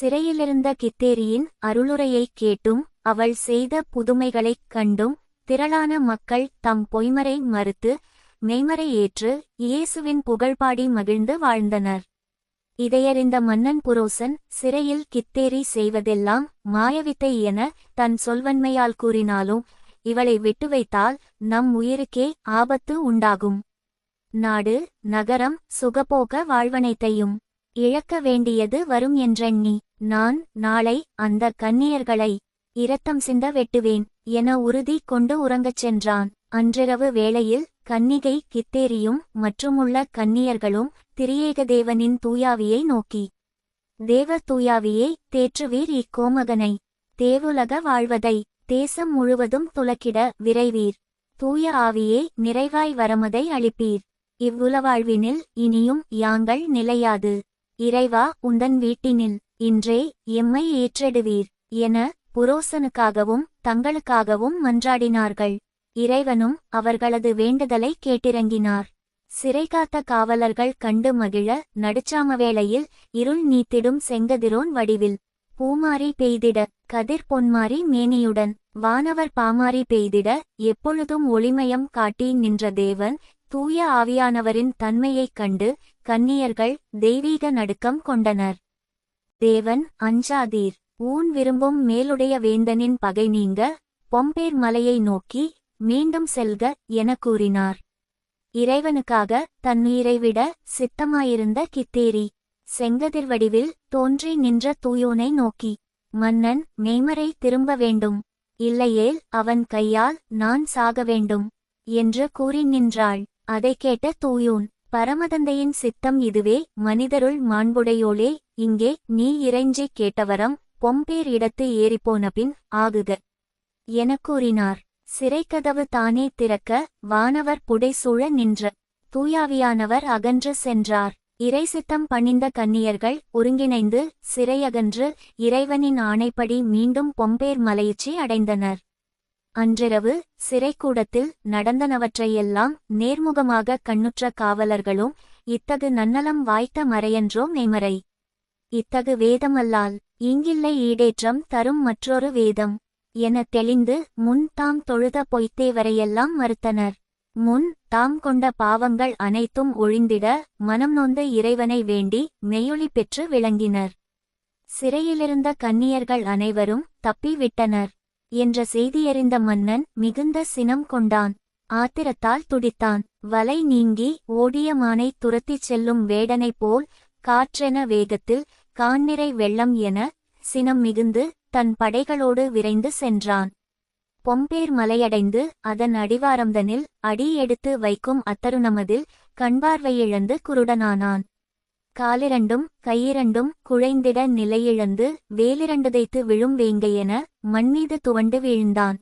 சிறையிலிருந்த கித்தேரியின் அருளுரையைக் கேட்டும் அவள் செய்த புதுமைகளைக் கண்டும் திரளான மக்கள் தம் பொய்மரை மறுத்து மெய்மறை ஏற்று இயேசுவின் புகழ்பாடி மகிழ்ந்து வாழ்ந்தனர். இதையறிந்த மன்னன் புரோசன் சிறையில் கித்தேரி செய்வதெல்லாம் மாயவித்தை என தன் சொல்வன்மையால் கூறினாலும் இவளை விட்டு வைத்தால் நம் உயிருக்கே ஆபத்து உண்டாகும். நாடு நகரம் சுகபோக வாழ்வனைத்தையும் இழக்க வேண்டியது வரும் என்றெண்ணி நான் நாளை அந்த கன்னியர்களை இரத்தம் சிந்த வெட்டுவேன் என உறுதி கொண்டு உறங்கச் சென்றான். அன்றிரவு வேளையில் கன்னிகை கித்தேரியும் மற்றுமுள்ள கன்னியர்களும் திரியேகதேவனின் தூயாவியை நோக்கி தேவ தூயாவியை தேற்றுவீர் இக்கோமகனை. தேவுலக வாழ்வதை தேசம் முழுவதும் துலக்கிட விரைவீர். தூய ஆவியே நிறைவாய் வரமதை அளிப்பீர். இவ்வுலவாழ்வினில் இனியும் யாங்கள் நிலையாது. இறைவா உந்தன் வீட்டினில். இன்றே எம்மை ஏற்றெடுவீர் என புரோசனுக்காகவும் தங்களுக்காகவும் மன்றாடினார்கள். இறைவனும் அவர்களது வேண்டுதலை கேட்டிறங்கினார். சிறைகாத்த காவலர்கள் கண்டு மகிழ நடுச்சாம வேளையில் இருள் நீத்திடும் செங்கதிரோன் வடிவில். பூமாரி பெய்திட கதிர் பொன்மாரி மேனியுடன். வானவர் பாமாரி பெய்திட எப்பொழுதும் ஒளிமயம் காட்டி நின்ற தேவன் தூய ஆவியானவரின் தன்மையைக் கண்டு கன்னியர்கள் தெய்வீக நடுக்கம் கொண்டனர். தேவன் அஞ்சாதீர். ஊன் விரும்பும் மேலுடைய வேந்தனின் பகை நீங்க பொம்பேர் மலையை நோக்கி மீண்டும் செல்க என கூறினார். இறைவனுக்காக தன்னுயிரை விட சித்தமாயிருந்த கித்தேரி. செங்கதிர் வடிவில் தோன்றி நின்ற தூயோனை நோக்கி மன்னன் மெய்மறை திரும்ப வேண்டும். இல்லையேல் அவன் கையால் நான் சாக வேண்டும் என்று கூறி நின்றாள். அதை கேட்ட தூயூன் பரமதந்தையின் சித்தம் இதுவே மனிதருள் மாண்புடையோளே இங்கே நீ இறைஞ்சிக் கேட்டவரம் பொம்பேர் இடத்து ஏறிப்போனபின் ஆகுக. எனக் கூறினார். சிறைக்கதவு தானே திறக்க வானவர் புடைசூழ நின்ற. தூயாவியானவர் அகன்று சென்றார். இறைசித்தம் பணிந்த கன்னியர்கள் ஒருங்கிணைந்து சிறையகன்று இறைவனின் ஆணைப்படி மீண்டும் பொம்பேர் மலையுச்சி அடைந்தனர். அன்றிரவு சிறைக்கூடத்தில் நடந்தனவற்றையெல்லாம் நேர்முகமாக கண்ணுற்ற காவலர்களும் இத்தகு நன்னலம் வாய்த்த மறையன்றோ மெய்மறை இத்தகு வேதமல்லால் இங்கில்லை ஈடேற்றம் தரும் மற்றொரு வேதம். என தெளிந்து முன் தாம் தொழுத பொய்த்தேவரையெல்லாம் மறுத்தனர். முன் தாம் கொண்ட பாவங்கள் அனைத்தும் ஒழிந்திட மனம் நொந்து இறைவனை வேண்டி மெய்யொளி பெற்று விளங்கினர். சிறையிலிருந்த கன்னியர்கள் அனைவரும் தப்பி விட்டனர் என்ற செய்தியறிந்த மன்னன் மிகுந்த சினம் கொண்டான். ஆத்திரத்தால் துடித்தான். வலை நீங்கி ஓடிய மானை துரத்திச் செல்லும் வேடனைப் போல் காற்றென வேகத்தில் கான்னிறை வெள்ளம் என சினம் மிகுந்து தன் படைகளோடு விரைந்து சென்றான். பொம்பேர் மலையடைந்து அதன் அடிவாரம்தனில் அடி எடுத்து வைக்கும் அத்தருணமதில் கண்பார்வையிழந்து குருடனானான். காலிரண்டும் கையிரண்டும் குழைந்திட நிலையிழந்து வேலிரண்டதைத்து விழும் வேங்கையென மண்மீது துவண்டு வீழ்ந்தான்.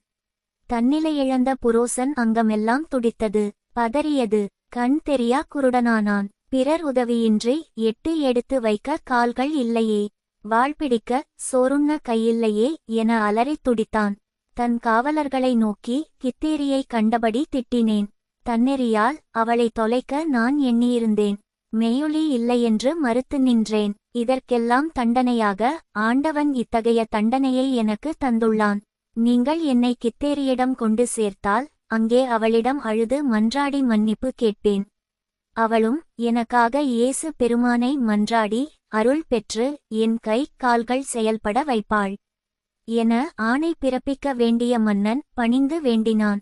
தன்னிலையிழந்த புரோசன் அங்கமெல்லாம் துடித்தது. பதறியது. கண் தெரியா குருடனானான். பிறர் உதவியின்றி எட்டு எடுத்து வைக்க கால்கள் இல்லையே. வாழ்பிடிக்க சோறுண்ண கையில்லையே என அலறித் துடித்தான். தன் காவலர்களை நோக்கி கித்தேரியை கண்டபடி திட்டினேன். தன்னெறியால் அவளை தொலைக்க நான் எண்ணியிருந்தேன். மெய்யொளி இல்லையென்று மறுத்து நின்றேன். இதற்கெல்லாம் தண்டனையாக ஆண்டவன் இத்தகைய தண்டனையை எனக்கு தந்துள்ளான். நீங்கள் என்னை கித்தேரியிடம் கொண்டு சேர்த்தால் அங்கே அவளிடம் அழுது மன்றாடி மன்னிப்பு கேட்பேன். அவளும் எனக்காக இயேசு பெருமானை மன்றாடி அருள் பெற்று என் கை கால்கள் செயல்பட வைப்பாள். என ஆணை பிறப்பிக்க வேண்டிய மன்னன் பணிந்து வேண்டினான்.